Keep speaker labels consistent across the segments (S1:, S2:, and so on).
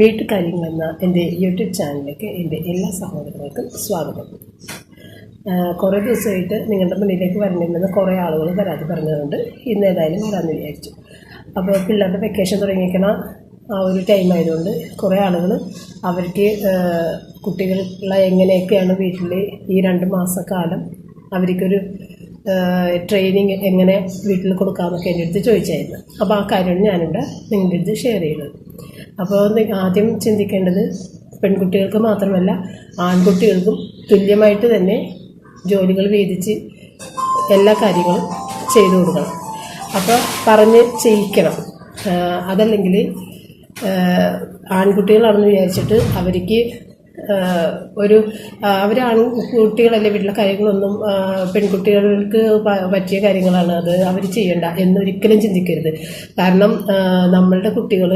S1: വീട്ടുകാര്യങ്ങൾ എന്ന എന്റെ യൂട്യൂബ് ചാനലിലേക്ക് എന്റെ എല്ലാ സഹോദരങ്ങൾക്കും സ്വാഗതം. കുറേ ദിവസമായിട്ട് നിങ്ങളുടെ മുന്നിലേക്ക് വരണമെന്ന് കുറേ ആളുകൾ പരാതി പറഞ്ഞതുകൊണ്ട് ഇന്ന് ഏതായാലും വരാമെന്ന് വിചാരിച്ചു. അപ്പോൾ പിള്ളേരുടെ വെക്കേഷൻ തുടങ്ങിയിരിക്കണ. ആ ഒരു ടൈം ആയതുകൊണ്ട് കുറേ ആളുകൾ അവർക്ക് കുട്ടികളുള്ള കുട്ടികളെ എങ്ങനെയൊക്കെയാണ് വീട്ടിൽ ഈ രണ്ട് മാസക്കാലം അവർക്കൊരു ട്രെയിനിങ് എങ്ങനെ വീട്ടിൽ കൊടുക്കാമെന്നൊക്കെ എന്റെ അടുത്ത് ചോദിച്ചായിരുന്നു. അപ്പോൾ ആ കാര്യമാണ് ഞാനിവിടെ നിങ്ങളുടെ അടുത്ത് ഷെയർ ചെയ്യുന്നത്. അപ്പോൾ ആദ്യം ചിന്തിക്കേണ്ടത് പെൺകുട്ടികൾക്ക് മാത്രമല്ല ആൺകുട്ടികൾക്കും തുല്യമായിട്ട് തന്നെ ജോലികൾ വീതിച്ച് എല്ലാ കാര്യങ്ങളും ചെയ്തു കൊടുക്കണം. അപ്പോൾ പറഞ്ഞ് ചെയ്യിക്കണം. അതല്ലെങ്കിൽ ആൺകുട്ടികളാണെന്ന് വിചാരിച്ചിട്ട് അവർക്ക് ഒരു അവർ ആൺകുട്ടികളല്ലേ വീട്ടിലെ കാര്യങ്ങളൊന്നും പെൺകുട്ടികൾക്ക് പറ്റിയ കാര്യങ്ങളാണ്. അത് അവർ ചെയ്യണ്ട എന്നൊരിക്കലും ചിന്തിക്കരുത്. കാരണം നമ്മളുടെ കുട്ടികൾ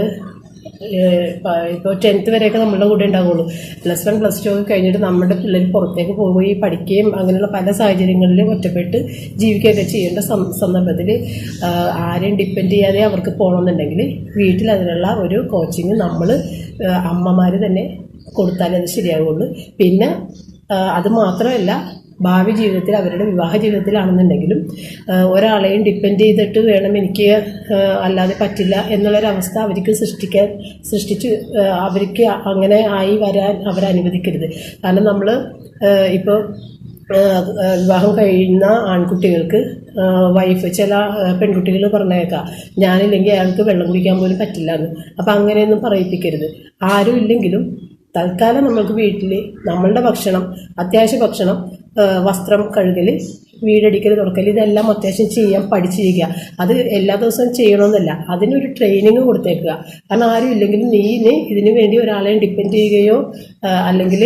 S1: ഇപ്പോൾ ടെൻത്ത് വരെയൊക്കെ നമ്മളുടെ കൂടെ ഉണ്ടാവുള്ളൂ. പ്ലസ് വൺ പ്ലസ് ടു ഒക്കെ കഴിഞ്ഞിട്ട് നമ്മുടെ പിള്ളേർ പുറത്തേക്ക് പോയി പഠിക്കുകയും അങ്ങനെയുള്ള പല സാഹചര്യങ്ങളിലും ഒറ്റപ്പെട്ട് ജീവിക്കുകയൊക്കെ ചെയ്യേണ്ട സന്ദർഭത്തിൽ ആരെയും ഡിപ്പെൻഡ് ചെയ്യാതെ അവർക്ക് പോകണമെന്നുണ്ടെങ്കിൽ വീട്ടിൽ അതിനുള്ള ഒരു കോച്ചിങ് നമ്മൾ അമ്മമാർ തന്നെ കൊടുത്താലേ അത് ശരിയാവുള്ളൂ. പിന്നെ അത് മാത്രമല്ല ഭാവി ജീവിതത്തിൽ അവരുടെ വിവാഹ ജീവിതത്തിലാണെന്നുണ്ടെങ്കിലും ഒരാളെയും ഡിപ്പെൻഡ് ചെയ്തിട്ട് വേണം എനിക്ക് അല്ലാതെ പറ്റില്ല എന്നുള്ളൊരവസ്ഥ അവർക്ക് സൃഷ്ടിക്കാൻ സൃഷ്ടിച്ച് അവർക്ക് അങ്ങനെ ആയി വരാൻ അവരനുവദിക്കരുത് കാരണം നമ്മൾ ഇപ്പോൾ വിവാഹം കഴിയുന്ന ആൺകുട്ടികൾക്ക് വൈഫ് ചില പെൺകുട്ടികൾ പറഞ്ഞേക്കാം ഞാനില്ലെങ്കിൽ അയാൾക്ക് വെള്ളം കുടിക്കാൻ പോലും പറ്റില്ല എന്ന്. അപ്പം അങ്ങനെയൊന്നും പറയിപ്പിക്കരുത്. ആരും ഇല്ലെങ്കിലും തൽക്കാലം നമ്മൾക്ക് വീട്ടിൽ നമ്മളുടെ ഭക്ഷണം അത്യാവശ്യ ഭക്ഷണം വസ്ത്രം കഴുകൽ വീടടിക്കൽ തുറക്കൽ ഇതെല്ലാം അത്യാവശ്യം ചെയ്യാൻ പഠിച്ചിരിക്കുക. അത് എല്ലാ ദിവസവും ചെയ്യണമെന്നല്ല അതിനൊരു ട്രെയിനിങ് കൊടുത്തേക്കുക. കാരണം ആരും ഇല്ലെങ്കിലും നീ ഇതിനു വേണ്ടി ഒരാളെയും ഡിപ്പെൻഡ് ചെയ്യുകയോ അല്ലെങ്കിൽ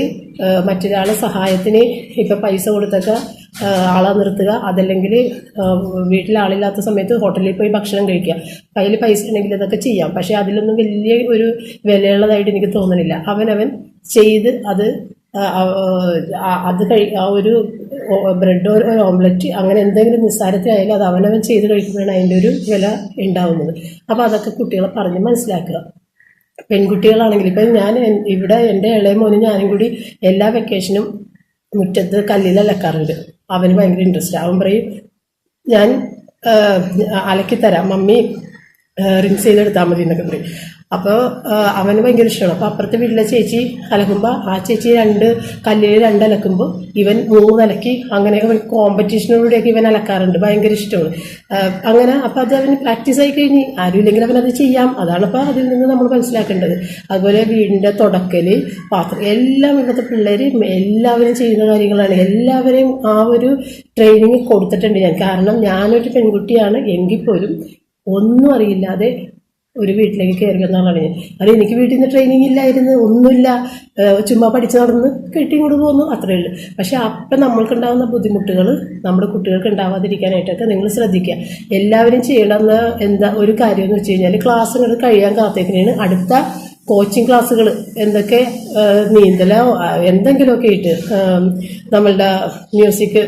S1: മറ്റൊരാളെ സഹായത്തിന് ഇപ്പം പൈസ കൊടുത്തൊക്കെ ആളെ നിർത്തുക അതല്ലെങ്കിൽ വീട്ടിൽ ആളില്ലാത്ത സമയത്ത് ഹോട്ടലിൽ പോയി ഭക്ഷണം കഴിക്കുക. കയ്യിൽ പൈസ ഉണ്ടെങ്കിൽ ഇതൊക്കെ ചെയ്യാം. പക്ഷേ അതിലൊന്നും വലിയ ഒരു വിലയുള്ളതായിട്ട് എനിക്ക് തോന്നുന്നില്ല അവനവൻ ചെയ്ത് അത് അത് കഴി ആ ഒരു ബ്രെഡ് ഒരു ഓംലെറ്റ് അങ്ങനെ എന്തെങ്കിലും നിസ്സാരത്തിലായാലും അത് അവനവൻ ചെയ്ത് കഴിക്കുമ്പോഴാണ് അതിന്റെ ഒരു വില ഉണ്ടാവുന്നത്. അപ്പോൾ അതൊക്കെ കുട്ടികളെ പറഞ്ഞ് മനസ്സിലാക്കുക. പെൺകുട്ടികളാണെങ്കിൽ ഇപ്പം ഞാൻ ഇവിടെ എന്റെ ഇളയ മോനും ഞാനും കൂടി എല്ലാ വെക്കേഷനും മുറ്റത്ത് കല്ലിലലക്കാറുണ്ട് അവന് ഭയങ്കര ഇൻട്രസ്റ്റ് ആവും പറയും ഞാൻ അലക്കിത്തരാം. മമ്മി റിൻസ് ചെയ്തെടുത്താൽ മതി എന്നൊക്കെ പറയും. അപ്പോൾ അവന് ഭയങ്കര ഇഷ്ടമാണ് അപ്പോൾ അപ്പുറത്തെ വീട്ടിലെ ചേച്ചി അലക്കുമ്പോൾ ആ ചേച്ചി രണ്ട് കല്ലിൽ രണ്ട് അലക്കുമ്പോൾ ഇവൻ മൂന്ന് അലക്കി അങ്ങനെ കോമ്പറ്റീഷനോടെയൊക്കെ ഇവൻ അലക്കാറുണ്ട്. ഭയങ്കര ഇഷ്ടമാണ് അങ്ങനെ അപ്പോൾ അത് അവന് പ്രാക്ടീസ് ആയി കഴിഞ്ഞ്. ആരും അവൻ അത് ചെയ്യാം. അതാണ് അപ്പോൾ അതിൽ നിന്ന് നമ്മൾ മനസ്സിലാക്കേണ്ടത്. അതുപോലെ വീടിന്റെ തുടക്കൽ പാത്രം എല്ലാം ഇവിടുത്തെ പിള്ളേർ എല്ലാവരും ചെയ്യുന്ന കാര്യങ്ങളാണ്. എല്ലാവരെയും ആ ഒരു ട്രെയിനിങ് കൊടുത്തിട്ടുണ്ട്. ഞാൻ കാരണം ഞാനൊരു പെൺകുട്ടിയാണ്. എങ്കിൽ പോലും ഒന്നും അറിയില്ലാതെ ഒരു വീട്ടിലേക്ക് കയറി എന്നാണ് ഞാൻ അത് എനിക്ക് വീട്ടിൽ നിന്ന് ട്രെയിനിങ് ഇല്ലായിരുന്നു ഒന്നുമില്ല. ചുമ്മാ പഠിച്ചു നടന്ന് കെട്ടി കൊണ്ട് പോന്നു അത്രയേ ഉള്ളൂ. പക്ഷെ അപ്പം നമ്മൾക്കുണ്ടാകുന്ന ബുദ്ധിമുട്ടുകൾ നമ്മുടെ കുട്ടികൾക്ക് ഉണ്ടാവാതിരിക്കാനായിട്ടൊക്കെ നിങ്ങൾ ശ്രദ്ധിക്കുക. എല്ലാവരും ചെയ്യണമെന്ന എന്താ ഒരു കാര്യം എന്ന് വെച്ച് കഴിഞ്ഞാൽ ക്ലാസ്സുകൾ കഴിയാൻ കാത്തേക്കിനാണ് അടുത്ത കോച്ചിങ് ക്ലാസ്സുകൾ എന്തൊക്കെ നീന്തലോ എന്തെങ്കിലുമൊക്കെ ആയിട്ട് നമ്മളുടെ മ്യൂസിക്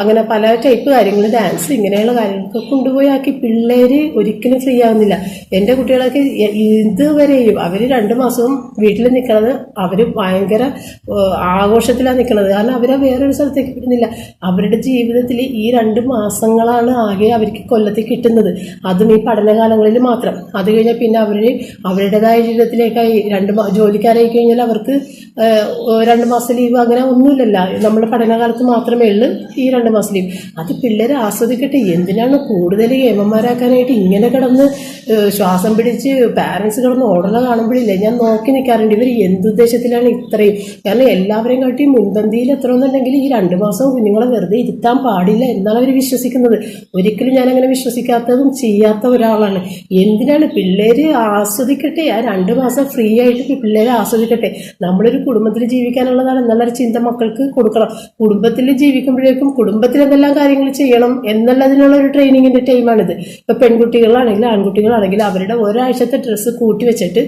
S1: അങ്ങനെ പല ടൈപ്പ് കാര്യങ്ങൾ ഡാൻസ് ഇങ്ങനെയുള്ള കാര്യങ്ങളൊക്കെ കൊണ്ടുപോയി ആക്കി പിള്ളേർ ഒരിക്കലും ഫ്രീ ആവുന്നില്ല. എന്റെ കുട്ടികളൊക്കെ ഇതുവരെയും അവർ രണ്ട് മാസവും വീട്ടിൽ നിൽക്കണത് അവർ ഭയങ്കര ആഘോഷത്തിലാണ് നിൽക്കുന്നത് കാരണം അവരെ വേറൊരു സ്ഥലത്തേക്ക് വിടുന്നില്ല. അവരുടെ ജീവിതത്തിൽ ഈ രണ്ട് മാസങ്ങളാണ് ആകെ അവർക്ക് കൊല്ലത്തിൽ കിട്ടുന്നത്. അതും ഈ പഠനകാലങ്ങളിൽ മാത്രം. അത് കഴിഞ്ഞാൽ പിന്നെ അവർ അവരുടേതായ ജീവിതത്തിലേക്കായി രണ്ട് ജോലിക്കാരായി കഴിഞ്ഞാൽ അവർക്ക് രണ്ട് മാസം ലീവ് അങ്ങനെ ഒന്നുമില്ലല്ല. നമ്മുടെ പഠനകാലത്ത് മാത്രമേ ഉള്ളൂ. ഈ രണ്ട് മാസം ലീവ് അത് പിള്ളേരെ ആസ്വദിക്കട്ടെ. എന്തിനാണ് കൂടുതൽ ഏമന്മാരാക്കാനായിട്ട് ഇങ്ങനെ കിടന്ന് ശ്വാസം പിടിച്ച് പാരൻസ് കിടന്ന് ഓടല കാണുമ്പോഴില്ലേ? ഞാൻ നോക്കി നിൽക്കാറുണ്ട് ഇവർ എന്തുദ്ദേശത്തിലാണ് ഇത്രയും? കാരണം എല്ലാവരെയും കാട്ടി മുൻപന്തിയിൽ എത്തണമെന്നുണ്ടെങ്കിൽ ഈ രണ്ട് മാസം കുഞ്ഞുങ്ങളെ വെറുതെ ഇരുത്താൻ പാടില്ല എന്നാണ് അവർ വിശ്വസിക്കുന്നത്. ഒരിക്കലും ഞാൻ അങ്ങനെ വിശ്വസിക്കാത്തതും ചെയ്യാത്ത ഒരാളാണ്. എന്തിനാണ് പിള്ളേര് ആസ്വദിക്കട്ടെ? ആ രണ്ട് മാസം ഫ്രീ ആയിട്ട് പിള്ളേരെ ആസ്വദിക്കട്ടെ. നമ്മളൊരു കുടുംബത്തിൽ ജീവിക്കാനുള്ളതാണ്. എന്നുള്ളൊരു ചിന്ത മക്കൾക്ക് കൊടുക്കണം. കുടുംബത്തിൽ ജീവിക്കുമ്പോഴേക്കും കുടുംബത്തിൽ എന്തെല്ലാം കാര്യങ്ങൾ ചെയ്യണം എന്നുള്ളതിനുള്ള ഒരു ട്രെയിനിങ്ങിന്റെ ടൈമാണിത്. ഇപ്പൊ പെൺകുട്ടികളാണെങ്കിലും ആൺകുട്ടികളാണെങ്കിലും അവരുടെ ഒരാഴ്ചത്തെ ഡ്രസ്സ് കൂട്ടി വെച്ചിട്ട്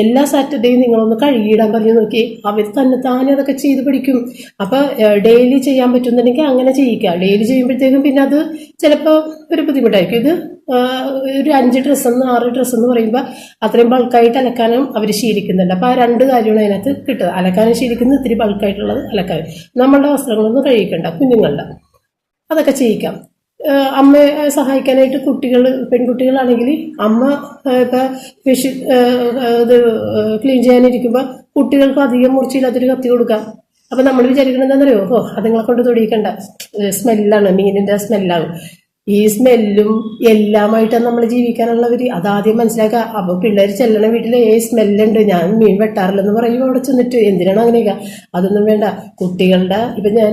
S1: എല്ലാ സാറ്റർഡേയും നിങ്ങളൊന്ന് കഴുകിയിടാൻ പറഞ്ഞു നോക്കി. അവർ തന്നെ താനെ അതൊക്കെ ചെയ്ത് പഠിക്കും അപ്പൊ ഡെയിലി ചെയ്യാൻ പറ്റുന്നുണ്ടെങ്കിൽ അങ്ങനെ ചെയ്യിക്കുക ഡെയിലി ചെയ്യുമ്പോഴത്തേക്കും പിന്നെ അത് ചിലപ്പോൾ ഒരു ബുദ്ധിമുട്ടായിരിക്കും. ഇത് ഒരു അഞ്ച് ഡ്രസ്സ് എന്ന് ആറ് ഡ്രസ്സ് എന്ന് പറയുമ്പോൾ അത്രയും ബൾക്കായിട്ട് അലക്കാനും അവർ ശീലിക്കുന്നുണ്ട്. അപ്പോൾ ആ രണ്ട് കാര്യമാണ് അതിനകത്ത് കിട്ടുക. അലക്കാനും ശീലിക്കുന്നത് ഇത്തിരി ബൾക്കായിട്ടുള്ളത് അലക്കാൻ നമ്മളുടെ വസ്ത്രങ്ങളൊന്നും കഴിക്കണ്ട കുഞ്ഞുങ്ങളുടെ. അതൊക്കെ ചെയ്യിക്കാം. അമ്മയെ സഹായിക്കാനായിട്ട് കുട്ടികൾ പെൺകുട്ടികളാണെങ്കിൽ അമ്മ ഇപ്പം ഫിഷ് ഇത് ക്ലീൻ ചെയ്യാനിരിക്കുമ്പോൾ കുട്ടികൾക്ക് അധികം മുറിച്ചില്ലാത്തൊരു കത്തി കൊടുക്കാം. അപ്പം നമ്മൾ വിചാരിക്കുന്നത് എന്താണെന്നറിയോ? ഓ അതുങ്ങളെ കൊണ്ട് തൊടിയിക്കണ്ട. സ്മെല്ലാണ് മീനിന്റെ സ്മെല്ലാണ് ഈ സ്മെല്ലും എല്ലാമായിട്ടാണ് നമ്മൾ ജീവിക്കാനുള്ളവര്. അതാദ്യം മനസ്സിലാക്കുക അപ്പൊ പിള്ളേർ ചെല്ലണ വീട്ടിൽ ഏ സ്മെല്ലുണ്ട് ഞാൻ മീൻ വെട്ടാറില്ലെന്ന് പറയും അവിടെ ചെന്നിട്ട് എന്തിനാണ് അങ്ങനെയൊക്കെ. അതൊന്നും വേണ്ട. കുട്ടികളുടെ ഇപ്പൊ ഞാൻ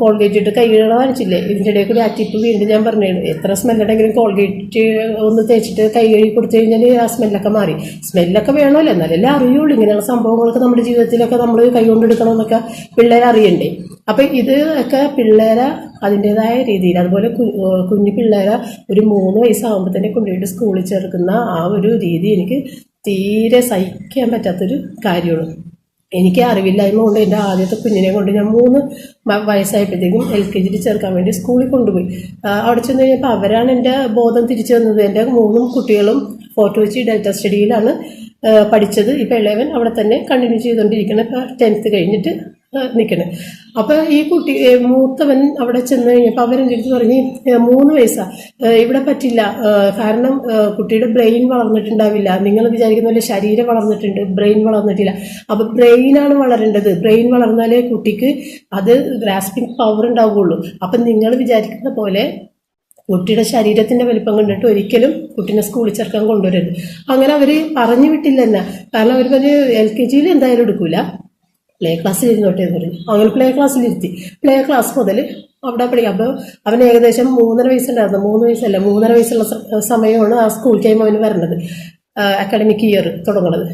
S1: കോൾഗേറ്റ് ഇട്ട് കൈ വാങ്ങിച്ചില്ലേ ഇതിന്റെ ഇടയിൽ കൂടി ടിപ്പ് വീണ്ടും ഞാൻ പറഞ്ഞു എത്ര സ്മെല്ലുണ്ടെങ്കിലും കോൾഗേറ്റ് ഒന്ന് തേച്ചിട്ട് കൈ കഴുകി കൊടുത്തു കഴിഞ്ഞാൽ ആ സ്മെല്ലൊക്കെ മാറി. സ്മെല്ലൊക്കെ വേണമല്ലോ എന്നാലല്ലേ അറിയുള്ളൂ. ഇങ്ങനെയുള്ള സംഭവങ്ങളൊക്കെ നമ്മുടെ ജീവിതത്തിലൊക്കെ നമ്മൾ കൈ കൊണ്ടെടുക്കണമെന്നൊക്കെ പിള്ളേരെ അറിയണ്ടേ അപ്പം ഇത് ഒക്കെ പിള്ളേരെ അതിന്റെതായ രീതിയിൽ. അതുപോലെ കുഞ്ഞു പിള്ളേരെ ഒരു മൂന്ന് വയസ്സാകുമ്പോൾ തന്നെ കൊണ്ടുപോയിട്ട് സ്കൂളിൽ ചേർക്കുന്ന ആ ഒരു രീതി എനിക്ക് തീരെ സഹിക്കാൻ പറ്റാത്തൊരു കാര്യമാണ്. എനിക്ക് അറിവില്ലായ്മ കൊണ്ട് എന്റെ ആദ്യത്തെ കുഞ്ഞിനെ കൊണ്ട് ഞാൻ മൂന്ന് വയസ്സായപ്പോഴത്തേക്കും എൽ കെ ജിയിൽ ചേർക്കാൻ വേണ്ടി സ്കൂളിൽ കൊണ്ടുപോയി. അവിടെ ചെന്ന് കഴിഞ്ഞപ്പോൾ അവരാണ് എന്റെ ബോധം തിരിച്ചു തന്നത്. എന്റെ മൂന്നും കുട്ടികളും ഫോർട്ട് കൊച്ചി ഡെൽറ്റ സ്റ്റഡിയിലാണ് പഠിച്ചത്. ഇപ്പോൾ ഇളയവൻ അവിടെ തന്നെ കണ്ടിന്യൂ ചെയ്തുകൊണ്ടിരിക്കണം ഇപ്പോൾ ടെൻത്ത് കഴിഞ്ഞിട്ട് നിൽക്കണം അപ്പൊ ഈ കുട്ടി മൂത്തവൻ അവിടെ ചെന്ന് കഴിഞ്ഞപ്പോൾ അവരെന്റെ അടുത്ത് പറഞ്ഞ് മൂന്ന് വയസ്സാ. ഇവിടെ പറ്റില്ല. കാരണം കുട്ടിയുടെ ബ്രെയിൻ വളർന്നിട്ടുണ്ടാവില്ല. നിങ്ങൾ വിചാരിക്കുന്ന പോലെ ശരീരം വളർന്നിട്ടുണ്ട് ബ്രെയിൻ വളർന്നിട്ടില്ല. അപ്പൊ ബ്രെയിനാണ് വളരേണ്ടത്. ബ്രെയിൻ വളർന്നാലേ കുട്ടിക്ക് അത് ഗ്രാസ്പിംഗ് പവർ ഉണ്ടാവുകയുള്ളൂ അപ്പൊ നിങ്ങൾ വിചാരിക്കുന്ന പോലെ കുട്ടിയുടെ ശരീരത്തിന്റെ വലിപ്പം കണ്ടിട്ട് ഒരിക്കലും കുട്ടീനെ സ്കൂളിൽ ചേർക്കാൻ കൊണ്ടുവരരുത്. അങ്ങനെ അവർ പറഞ്ഞു വിട്ടില്ല എന്നാ കാരണം അവർ എൽ കെ ജിയിൽ എന്തായാലും എടുക്കൂല. പ്ലേ ക്ലാസ്സിൽ ഇരുന്നോട്ടെ എന്ന് പറഞ്ഞു അങ്ങനെ പ്ലേ ക്ലാസ്സിൽ ഇരുത്തി പ്ലേ ക്ലാസ് മുതൽ അവിടെ പഠിക്കാം. അപ്പോൾ അവൻ ഏകദേശം മൂന്നര വയസ്സുണ്ടായിരുന്നു. മൂന്ന് വയസ്സല്ല മൂന്നര വയസ്സുള്ള സമയമാണ് ആ സ്കൂൾ ടൈം അവന് വരണത് അക്കാഡമിക് ഇയർ തുടങ്ങുന്നത്.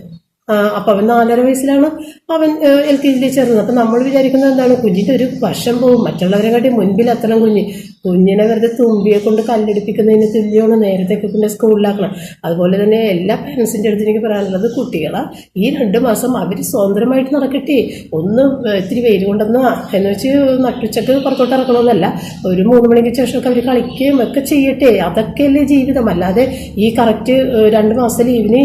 S1: അപ്പോൾ അവൻ നാലര വയസ്സിലാണ് അവൻ എൽ കെ ജിയിൽ ചേർന്നത്. അപ്പം നമ്മൾ വിചാരിക്കുന്നത് എന്താണ്? കുഞ്ഞിന്റെ ഒരു വശം പോകും മറ്റുള്ളവരെ കാട്ടി മുൻപിൽ എത്തണം കുഞ്ഞ്. കുഞ്ഞിനെ വെറുതെ തുമ്പിയെ കൊണ്ട് കല്ലെടുപ്പിക്കുന്നതിന് തുല്യമാണ് നേരത്തെയൊക്കെ പിന്നെ സ്കൂളിലാക്കണം. അതുപോലെ തന്നെ എല്ലാ പാരൻസിന്റെ അടുത്ത് എനിക്ക് പറയാനുള്ളത് കുട്ടികളെ ഈ രണ്ട് മാസം അവർ സ്വതന്ത്രമായിട്ട് നടക്കട്ടെ. ഒന്ന് ഇത്തിരി വെയിൽ കൊണ്ടുവന്ന് എന്ന് വെച്ച് നട്ടുച്ചക്ക് പുറത്തോട്ട് ഇറക്കണമെന്നല്ല. ഒരു മൂന്ന് മണിക്ക് ശേഷമൊക്കെ അവർ കളിക്കുകയും ഒക്കെ ചെയ്യട്ടെ. അതൊക്കെയല്ലേ ജീവിതം. അല്ലാതെ ഈ കറക്റ്റ് രണ്ട് മാസത്തെ ലീവിന്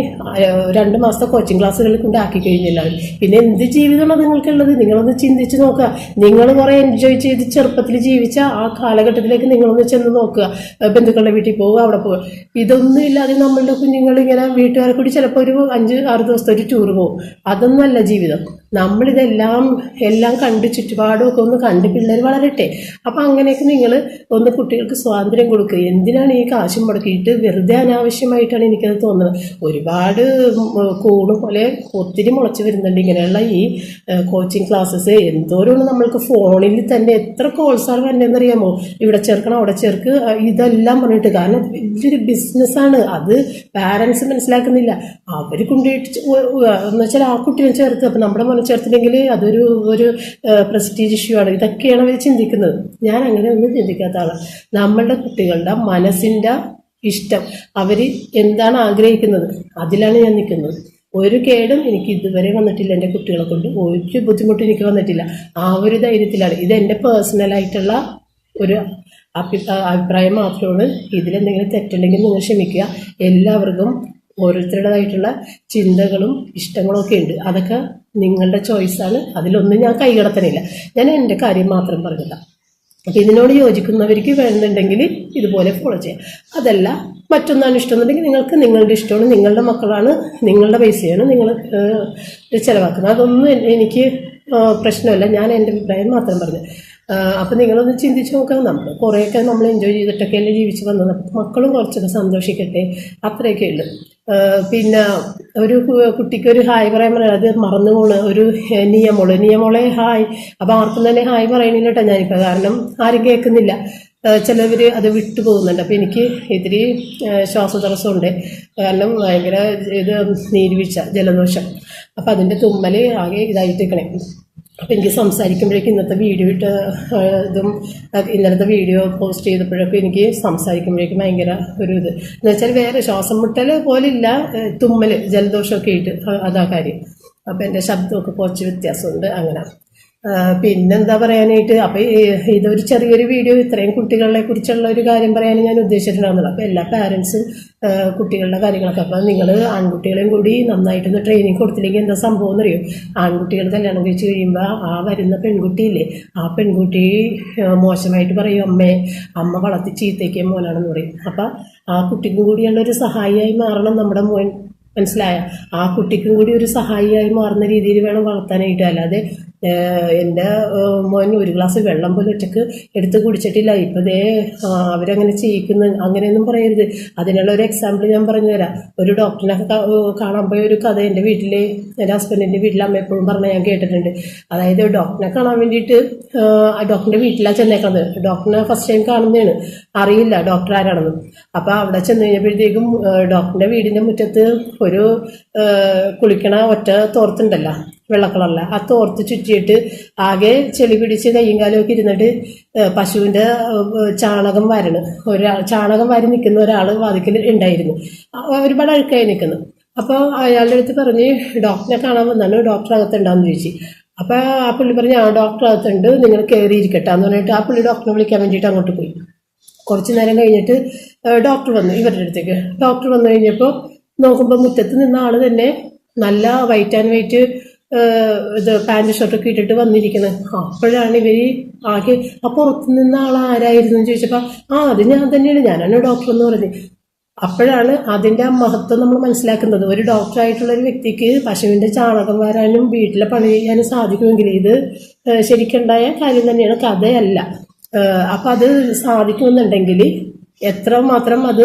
S1: രണ്ട് മാസത്തെ കോച്ചിങ് ക്ലാസ്സുകളിൽ കൊണ്ട് ആക്കി കഴിഞ്ഞില്ല പിന്നെ എന്ത് ജീവിതമാണ് നിങ്ങൾക്കുള്ളത്? നിങ്ങളൊന്ന് ചിന്തിച്ച് നോക്കുക. നിങ്ങൾ കുറേ എൻജോയ് ചെയ്ത് ചെറുപ്പത്തിൽ ജീവിച്ച ആ കാലഘട്ടത്തിലേക്ക് നിങ്ങളൊന്ന് ചെന്ന് നോക്കുക. ബന്ധുക്കളുടെ വീട്ടിൽ പോവുക അവിടെ പോവുക. ഇതൊന്നും ഇല്ലാതെ നമ്മളുടെ കുഞ്ഞുങ്ങൾ ഇങ്ങനെ വീട്ടുകാരെ കൂടി ചിലപ്പോൾ ഒരു അഞ്ച് ആറ് ദിവസത്തെ ഒരു ടൂർ പോകും അതൊന്നുമല്ല ജീവിതം. നമ്മളിതെല്ലാം എല്ലാം കണ്ട് ചുറ്റുപാടും ഒക്കെ ഒന്ന് കണ്ട് പിള്ളേർ വളരട്ടെ. അപ്പം അങ്ങനെയൊക്കെ നിങ്ങൾ ഒന്ന് കുട്ടികൾക്ക് സ്വാതന്ത്ര്യം കൊടുക്കുക എന്തിനാണ് ഈ കാശും മുടക്കിയിട്ട് വെറുതെ അനാവശ്യമായിട്ടാണ് എനിക്കത് തോന്നുന്നത്? ഒരുപാട് കൂണ് പോലെ ഒത്തിരി മുളച്ച് വരുന്നുണ്ട് ഇങ്ങനെയുള്ള ഈ കോച്ചിങ് ക്ലാസ്സസ് എന്തോരമാണ് നമ്മൾക്ക് ഫോണിൽ തന്നെ എത്ര കോഴ്സാണ് വരുന്നതെന്നറിയാമോ ഇവിടെ ചേർക്കണം അവിടെ ചേർക്ക് ഇതെല്ലാം പറഞ്ഞിട്ട്. കാരണം വലിയൊരു ബിസിനസ്സാണ് അത് പാരൻസ് മനസ്സിലാക്കുന്നില്ല. അവർ കൊണ്ടുപോയിട്ട് എന്ന് വെച്ചാൽ ആ കുട്ടിയെ ചേർത്ത്. അപ്പം നമ്മുടെ ചേർത്തില്ലെങ്കിൽ അതൊരു ഒരു പ്രസ്റ്റീജ് ഇഷ്യൂ ആണ്. ഇതൊക്കെയാണ് അവർ ചിന്തിക്കുന്നത്. ഞാൻ അങ്ങനെ ഒന്നും ചിന്തിക്കാത്ത ആളാണ് നമ്മളുടെ കുട്ടികളുടെ മനസ്സിന്റെ ഇഷ്ടം. അവർ എന്താണ് ആഗ്രഹിക്കുന്നത്? അതിലാണ് ഞാൻ നിൽക്കുന്നത്. ഒരു കേടും എനിക്ക് ഇതുവരെ വന്നിട്ടില്ല എന്റെ കുട്ടികളെ കൊണ്ട്. ഒരു ബുദ്ധിമുട്ടും എനിക്ക് വന്നിട്ടില്ല. ആ ഒരു ധൈര്യത്തിലാണ്. ഇത് എന്റെ പേഴ്സണലായിട്ടുള്ള ഒരു അഭിപ്രായം മാത്രമാണ്. ഇതിലെന്തെങ്കിലും തെറ്റുണ്ടെങ്കിൽ നിങ്ങൾ ക്ഷമിക്കുക. എല്ലാവർക്കും ഓരോരുത്തരുടേതായിട്ടുള്ള ചിന്തകളും ഇഷ്ടങ്ങളും ഒക്കെ ഉണ്ട്. അതൊക്കെ നിങ്ങളുടെ ചോയ്സാണ് അതിലൊന്നും ഞാൻ കൈകടത്തണില്ല. ഞാൻ എന്റെ കാര്യം മാത്രം പറഞ്ഞതാണ് അപ്പം ഇതിനോട് യോജിക്കുന്നവർക്ക് വേണമെന്നുണ്ടെങ്കിൽ ഇതുപോലെ ഫോളോ ചെയ്യാം. അതല്ല മറ്റൊന്നാണ് ഇഷ്ടം എന്നുണ്ടെങ്കിൽ നിങ്ങൾക്ക് നിങ്ങളുടെ ഇഷ്ടമാണ് നിങ്ങളുടെ മക്കളാണ് നിങ്ങളുടെ പൈസയാണ് നിങ്ങൾ ചിലവാക്കുന്നത്. അതൊന്നും എനിക്ക് പ്രശ്നമല്ല. ഞാൻ എന്റെ അഭിപ്രായം മാത്രം പറഞ്ഞു. അപ്പം നിങ്ങളൊന്ന് ചിന്തിച്ച് നോക്കാം. നമ്മൾ കുറേയൊക്കെ നമ്മൾ എൻജോയ് ചെയ്തിട്ടൊക്കെ അല്ലേ ജീവിച്ച് വന്നത്. മക്കളും കുറച്ചൊക്കെ സന്തോഷിക്കട്ടെ. അത്രയൊക്കെ ഉള്ളു പിന്നെ ഒരു കുട്ടിക്ക് ഒരു ഹായ് പറയാൻ പറയാം അത് മറന്നു ഒരു നിയമോൾ. നിയമോളെ ഹായ്. അപ്പം ആർക്കും തന്നെ ഹായ് പറയണില്ല കേട്ടോ ഞാനിപ്പോൾ കാരണം ആരും കേൾക്കുന്നില്ല. ചിലവർ അത് വിട്ടു പോകുന്നുണ്ട്. അപ്പോൾ എനിക്ക് ഇത്തിരി ശ്വാസതടസ്സമുണ്ട് കാരണം ഭയങ്കര ഇത് നീരുവീഴ്ച ജലദോഷം. അപ്പോൾ അതിന്റെ തുമ്മൽ ആകെ ഇതായിട്ടേക്കണേ അപ്പം എനിക്ക് സംസാരിക്കുമ്പോഴേക്കും ഇന്നത്തെ വീഡിയോ ഇട്ട് ഇതും ഇന്നലത്തെ വീഡിയോ പോസ്റ്റ് ചെയ്തപ്പോഴൊക്കെ എനിക്ക് സംസാരിക്കുമ്പോഴേക്കും ഭയങ്കര ഒരു ഇത്. എന്ന് വെച്ചാൽ വേറെ ശ്വാസം മുട്ടൽ പോലില്ല തുമ്മൽ ജലദോഷമൊക്കെ ആ, അതാ കാര്യം. അപ്പം എന്റെ ശബ്ദമൊക്കെ കുറച്ച് വ്യത്യാസമുണ്ട് അങ്ങനെ. പിന്നെന്താ പറയാനായിട്ട്? അപ്പൊ ഇതൊരു ചെറിയൊരു വീഡിയോ ഇത്രയും കുട്ടികളെ കുറിച്ചുള്ള ഒരു കാര്യം പറയാൻ ഞാൻ ഉദ്ദേശിച്ചിട്ടുണ്ടായിരുന്നുള്ളൂ അപ്പൊ എല്ലാ പാരൻസ് കുട്ടികളുടെ കാര്യങ്ങളൊക്കെ. അപ്പൊ നിങ്ങൾ ആൺകുട്ടികളെയും കൂടി നന്നായിട്ടൊന്ന് ട്രെയിനിങ് കൊടുത്തില്ലെങ്കിൽ എന്താ സംഭവം എന്നറിയോ? ആൺകുട്ടികൾ കല്യാണം കഴിച്ച് കഴിയുമ്പോൾ ആ വരുന്ന പെൺകുട്ടിയില്ലേ ആ പെൺകുട്ടി മോശമായിട്ട് പറയും അമ്മയെ അമ്മ വളർത്തി ചീത്തയ്ക്ക് മോനാണെന്ന് പറയും. അപ്പൊ ആ കുട്ടിക്കും കൂടിയുള്ള ഒരു സഹായിയായി മാറണം നമ്മുടെ മോൻ. മനസ്സിലായ? ആ കുട്ടിക്കും കൂടി ഒരു സഹായിയായി മാറുന്ന രീതിയിൽ വേണം വളർത്താനായിട്ട്. അല്ലാതെ എന്റെ മോൻ ഒരു ഗ്ലാസ് വെള്ളം പോലും ഒറ്റയ്ക്ക് എടുത്ത് കുടിച്ചിട്ടില്ല. ഇപ്പം ദേ അവരങ്ങനെ ചെയ്യിക്കുന്നു. അങ്ങനെയൊന്നും പറയരുത്. അതിനുള്ള ഒരു എക്സാമ്പിൾ ഞാൻ പറഞ്ഞു തരാം ഒരു ഡോക്ടറിനെ കാണാൻ പോയ ഒരു കഥ എന്റെ വീട്ടിൽ എന്റെ ഹസ്ബൻഡിന്റെ വീട്ടിൽ അമ്മ എപ്പോഴും പറഞ്ഞ ഞാൻ കേട്ടിട്ടുണ്ട്. അതായത് ഡോക്ടറിനെ കാണാൻ വേണ്ടിയിട്ട് ആ ഡോക്ടറിന്റെ വീട്ടിലാണ് ചെന്നേക്കുന്നത് ഡോക്ടറിനെ ഫസ്റ്റ് ടൈം കാണുന്നതാണ്. അറിയില്ല ഡോക്ടർ ആരാണെന്ന്. അപ്പോൾ അവിടെ ചെന്ന് കഴിഞ്ഞപ്പോഴത്തേക്കും ഡോക്ടറിന്റെ വീടിന്റെ മുറ്റത്ത് ഒരു കുളിക്കണ ഒറ്റ തോർത്തുണ്ടല്ലോ. വെള്ള കളറിലെ ആ തോർത്ത് ചുറ്റിയിട്ട് ആകെ ചെളി പിടിച്ച് കയ്യും കാലമൊക്കെ ഇരുന്നിട്ട് പശുവിന്റെ ചാണകം വരണ്. ഒരാൾ ചാണകം വാരി നിൽക്കുന്ന ഒരാൾ വാതിക്കൽ ഉണ്ടായിരുന്നു. ഒരുപാട് അഴുക്കായി നിൽക്കുന്നു. അപ്പോൾ അയാളുടെ അടുത്ത് പറഞ്ഞ് ഡോക്ടറെ കാണാൻ വന്നാണ്. ഡോക്ടർ അകത്തുണ്ടാന്ന് ചോദിച്ചു. അപ്പോൾ ആ പുള്ളി പറഞ്ഞ് ആ ഡോക്ടർ അകത്തുണ്ട്. നിങ്ങൾ കയറി ഇരിക്കട്ടെ എന്ന് പറഞ്ഞിട്ട് ആ പുള്ളി ഡോക്ടറെ വിളിക്കാൻ വേണ്ടിയിട്ട് അങ്ങോട്ട് പോയി. കുറച്ച് നേരം കഴിഞ്ഞിട്ട് ഡോക്ടർ വന്നു ഇവരുടെ അടുത്തേക്ക്. ഡോക്ടർ വന്നു കഴിഞ്ഞപ്പോൾ നോക്കുമ്പോൾ മുറ്റത്ത് നിന്ന ആൾ തന്നെ നല്ല വൈറ്റ് ആൻഡ് വൈറ്റ് ഇത് പാന്റ് ഷർട്ടൊക്കെ ഇട്ടിട്ട് വന്നിരിക്കുന്നത്. അപ്പോഴാണ് ഇവർ ആകെ ആ പുറത്ത് നിന്ന ആൾ ആരായിരുന്നു? എന്ന് ചോദിച്ചപ്പോൾ ആ അത് ഞാൻ തന്നെയാണ്. ഞാനാണ് ഡോക്ടർ എന്ന് പറഞ്ഞത് അപ്പോഴാണ് അതിന്റെ ആ മഹത്വം നമ്മൾ മനസ്സിലാക്കുന്നത്. ഒരു ഡോക്ടറായിട്ടുള്ള ഒരു വ്യക്തിക്ക് പശുവിന്റെ ചാണകം വരാനും വീട്ടിലെ പണി ചെയ്യാനും സാധിക്കുമെങ്കിൽ ഇത് ശരിക്കുണ്ടായ കാര്യം തന്നെയാണ് കഥയല്ല. അപ്പൊ അത് സാധിക്കുമെന്നുണ്ടെങ്കിൽ എത്ര മാത്രം അത്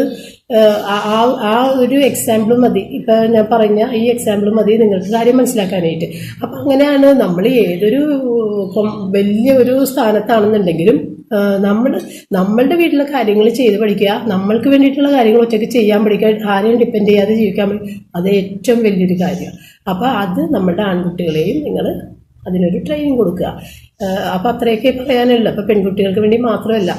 S1: ആ- ആ ഒരു എക്സാമ്പിൾ മതി. ഇപ്പൊ ഞാൻ പറഞ്ഞ ഈ എക്സാമ്പിൾ മതി നിങ്ങൾക്ക് കാര്യം മനസ്സിലാക്കാനായിട്ട്. അപ്പൊ അങ്ങനെയാണ് നമ്മൾ ഏതൊരു ഇപ്പം വലിയ ഒരു സ്ഥാനത്താണെന്നുണ്ടെങ്കിലും നമ്മൾ നമ്മളുടെ വീട്ടിലെ കാര്യങ്ങൾ ചെയ്ത് പഠിക്കുക നമ്മൾക്ക് വേണ്ടിയിട്ടുള്ള കാര്യങ്ങൾ ഒറ്റയ്ക്ക് ചെയ്യാൻ പഠിക്കുക ആരെയും ഡിപ്പെൻഡ് ചെയ്യാതെ ജീവിക്കാൻ അത് ഏറ്റവും വലിയൊരു കാര്യമാണ് അപ്പോൾ അത് നമ്മുടെ ആൺകുട്ടികളെയും നിങ്ങൾ അതിനൊരു ട്രെയിനിങ് കൊടുക്കുക. അപ്പം അത്രയൊക്കെ പറയാനുള്ളൂ. അപ്പം പെൺകുട്ടികൾക്ക് വേണ്ടി മാത്രമല്ല.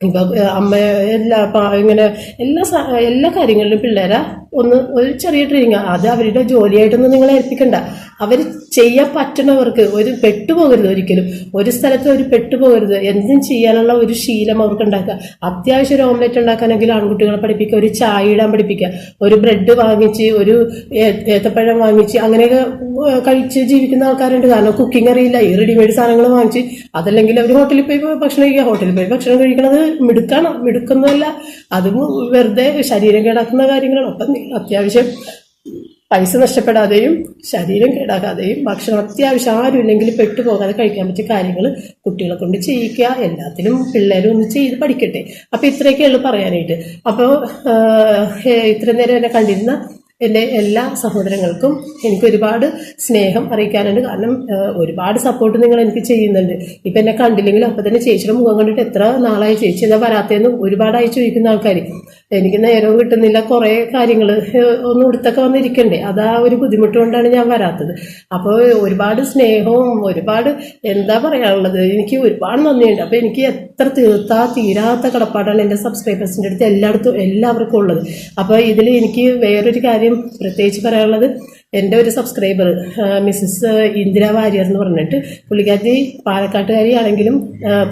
S1: ഇപ്പൊ അമ്മ എല്ലാ ഇങ്ങനെ എല്ലാ എല്ലാ കാര്യങ്ങളിലും പിള്ളേരെ ഒന്ന് ഒരു ചെറിയ ട്രെയിനിങ് അത് അവരുടെ ജോലിയായിട്ടൊന്നും നിങ്ങൾ ഏൽപ്പിക്കണ്ട. അവർ ചെയ്യാൻ പറ്റണവർക്ക് ഒരു പെട്ടുപോകരുത് ഒരിക്കലും. ഒരു സ്ഥലത്ത് ഒരു പെട്ടുപോകരുത്. എന്തും ചെയ്യാനുള്ള ഒരു ശീലം അവർക്ക് ഉണ്ടാക്കുക. അത്യാവശ്യം ഒരു ഓംലെറ്റ് ഉണ്ടാക്കാനെങ്കിൽ ആൺകുട്ടികളെ പഠിപ്പിക്കുക ഒരു ചായ ഇടാൻ പഠിപ്പിക്കുക ഒരു ബ്രെഡ് വാങ്ങിച്ച് ഒരു ഏത്തപ്പഴം വാങ്ങിച്ച് അങ്ങനെയൊക്കെ കഴിച്ച് ജീവിക്കുന്ന ആൾക്കാരുണ്ട്. കാരണം കുക്കിംഗ് അറിയില്ല. ഈ റെഡിമെയ്ഡ് സാധനങ്ങൾ വാങ്ങിച്ച് അതല്ലെങ്കിൽ അവർ ഹോട്ടലിൽ പോയി ഭക്ഷണം കഴിക്കുക. ഹോട്ടലിൽ പോയി ഭക്ഷണം കഴിക്കണത് മിടുക്കാണ്. മിടുക്കൊന്നുമല്ല. അതും വെറുതെ ശരീരം കേടാക്കുന്ന കാര്യങ്ങളാണ്. അപ്പം അത്യാവശ്യം പൈസ നഷ്ടപ്പെടാതെയും ശരീരം കേടാക്കാതെയും ഭക്ഷണം അത്യാവശ്യം ആരും ഇല്ലെങ്കിൽ പെട്ടുപോകാതെ കഴിക്കാൻ പറ്റിയ കാര്യങ്ങൾ കുട്ടികളെ കൊണ്ട് ചെയ്യിക്കുക എല്ലാത്തിനും പിള്ളേരും ഒന്ന് ചെയ്ത് പഠിക്കട്ടെ. അപ്പം ഇത്രയൊക്കെയുള്ളൂ പറയാനായിട്ട്. അപ്പോൾ ഇത്ര നേരം എന്നെ കണ്ടിരുന്ന എന്റെ എല്ലാ സഹോദരങ്ങൾക്കും എനിക്ക് ഒരുപാട് സ്നേഹം അറിയിക്കാനുണ്ട്. കാരണം ഒരുപാട് സപ്പോർട്ട് നിങ്ങൾ എനിക്ക് ചെയ്യുന്നുണ്ട്. ഇപ്പം എന്നെ കണ്ടില്ലെങ്കിലും അപ്പം തന്നെ ചേച്ചിയുടെ മുഖം കണ്ടിട്ട് എത്ര നാളായി ചേച്ചി എന്നാൽ വരാത്തതെന്ന് ഒരുപാടായി ചോദിക്കുന്ന ആൾക്കാർ എനിക്ക് നേരവും കിട്ടുന്നില്ല കുറേ കാര്യങ്ങൾ ഒന്ന് ഉടുത്തൊക്കെ വന്നിരിക്കണ്ടേ. അതാ ഒരു ബുദ്ധിമുട്ട് കൊണ്ടാണ് ഞാൻ വരാത്തത്. അപ്പോൾ ഒരുപാട് സ്നേഹവും ഒരുപാട് എന്താ പറയാനുള്ളത് എനിക്ക് ഒരുപാട് നന്ദിയുണ്ട്. അപ്പോൾ എനിക്ക് എത്ര തീർത്താ തീരാത്ത കടപ്പാടാണ് എന്റെ സബ്സ്ക്രൈബേഴ്സിന്റെ അടുത്ത് എല്ലായിടത്തും എല്ലാവർക്കും ഉള്ളത്. അപ്പോൾ ഇതിൽ എനിക്ക് വേറൊരു കാര്യം പ്രത്യേകിച്ച് പറയാനുള്ളത് എന്റെ ഒരു സബ്സ്ക്രൈബർ മിസ്സസ് ഇന്ദിര വാര്യർ എന്ന് പറഞ്ഞിട്ട് പുള്ളിക്കാരി പാലക്കാട്ടുകാരിയാണെങ്കിലും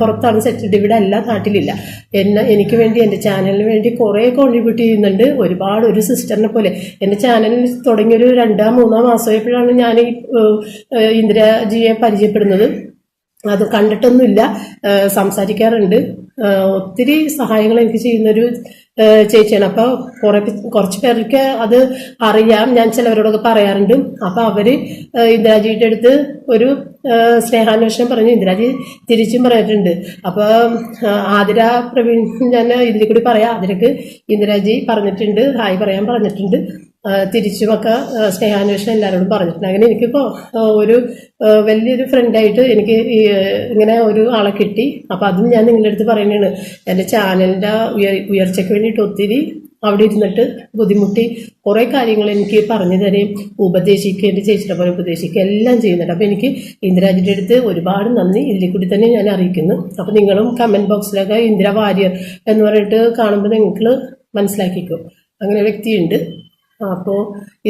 S1: പുറത്താണ് സെറ്റിൽഡ് ഇവിടെ അല്ല നാട്ടിലില്ല. എന്നെ എനിക്ക് വേണ്ടി എന്റെ ചാനലിന് വേണ്ടി കുറേ കോൺട്രിബ്യൂട്ട് ചെയ്യുന്നുണ്ട്. ഒരുപാട് ഒരു സിസ്റ്ററിനെ പോലെ. എന്റെ ചാനൽ തുടങ്ങിയൊരു രണ്ടാം മൂന്നാം മാസമായപ്പോഴാണ് ഞാൻ ഇന്ദിരാജിയെ പരിചയപ്പെടുന്നത്. അത് കണ്ടിട്ടൊന്നുമില്ല. സംസാരിക്കാറുണ്ട്. ഒത്തിരി സഹായങ്ങൾ എനിക്ക് ചെയ്യുന്നൊരു ചേച്ചിയാണ്. അപ്പോൾ കുറെ കുറച്ച് പേർക്ക് അത് അറിയാം. ഞാൻ ചിലവരോടൊക്കെ പറയാറുണ്ട്. അപ്പോൾ ഏഹ് ഇന്ദിരാജിയുടെ അടുത്ത് ഒരു സ്നേഹാന്വേഷണം പറഞ്ഞു. ഇന്ദിരാജി തിരിച്ചും പറഞ്ഞിട്ടുണ്ട്. അപ്പോൾ ആതിര പ്രവീൺ ഞാൻ ഇതിൽ കൂടി പറയാം. ആതിരക്ക് ഇന്ദിരാജി പറഞ്ഞിട്ടുണ്ട്. ഹായ് പറയാൻ പറഞ്ഞിട്ടുണ്ട്. തിരിച്ചുമൊക്കെ സ്നേഹാന്വേഷണം എല്ലാവരോടും പറഞ്ഞിട്ടുണ്ട്. അങ്ങനെ എനിക്കിപ്പോൾ ഒരു വലിയൊരു ഫ്രണ്ടായിട്ട് എനിക്ക് ഇങ്ങനെ ഒരു ആളെ കിട്ടി. അപ്പോൾ അതും ഞാൻ നിങ്ങളുടെ അടുത്ത് പറയുന്നതാണ്. എന്റെ ചാനലിന്റെ ഉയർ ഉയർച്ചയ്ക്ക് വേണ്ടിയിട്ട് ഒത്തിരി അവിടെ ഇരുന്നിട്ട് ബുദ്ധിമുട്ടി കുറേ കാര്യങ്ങൾ എനിക്ക് പറഞ്ഞു തരുകയും ഉപദേശിക്കുക എന്റെ ചേച്ചിയുടെ പോലെ ഉപദേശിക്കുക എല്ലാം ചെയ്യുന്നുണ്ട്. അപ്പോൾ എനിക്ക് ഇന്ദിരാജിന്റെ അടുത്ത് ഒരുപാട് നന്ദി. ഇല്ലിക്കൂടി തന്നെ ഞാൻ അറിയിക്കുന്നു. അപ്പോൾ നിങ്ങളും കമന്റ് ബോക്സിലൊക്കെ ഇന്ദിര വാര്യർ എന്ന് പറഞ്ഞിട്ട് കാണുമ്പോൾ നിങ്ങൾ മനസ്സിലാക്കിക്കോ. അങ്ങനെ വ്യക്തിയുണ്ട്. അപ്പോൾ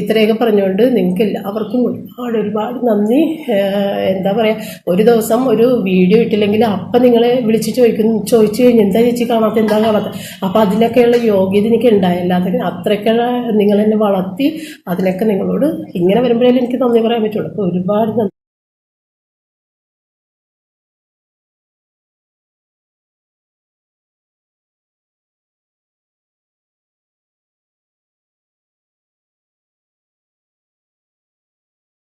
S1: ഇത്രയൊക്കെ പറഞ്ഞുകൊണ്ട് നിങ്ങൾക്ക് എല്ലാവർക്കും ഒരുപാട് ഒരുപാട് നന്ദി. എന്താ പറയുക ഒരു ദിവസം ഒരു വീഡിയോ ഇട്ടില്ലെങ്കിൽ അപ്പം നിങ്ങളെ വിളിച്ച് ചോദിക്കുന്നു ചോദിച്ചു കഴിഞ്ഞാൽ എന്താ ചേച്ചി കാണാത്ത എന്താ കാണാത്ത? അപ്പം അതിനൊക്കെയുള്ള യോഗ്യത എനിക്ക് ഉണ്ടായില്ല. അതിന് അത്രയ്ക്കുള്ള നിങ്ങൾ എന്നെ വളർത്തി അതിനൊക്കെ നിങ്ങളോട് ഇങ്ങനെ വരുമ്പോഴേ എനിക്ക് നന്ദി പറയാൻ പറ്റുള്ളൂ. അപ്പോൾ ഒരുപാട് നന്ദി.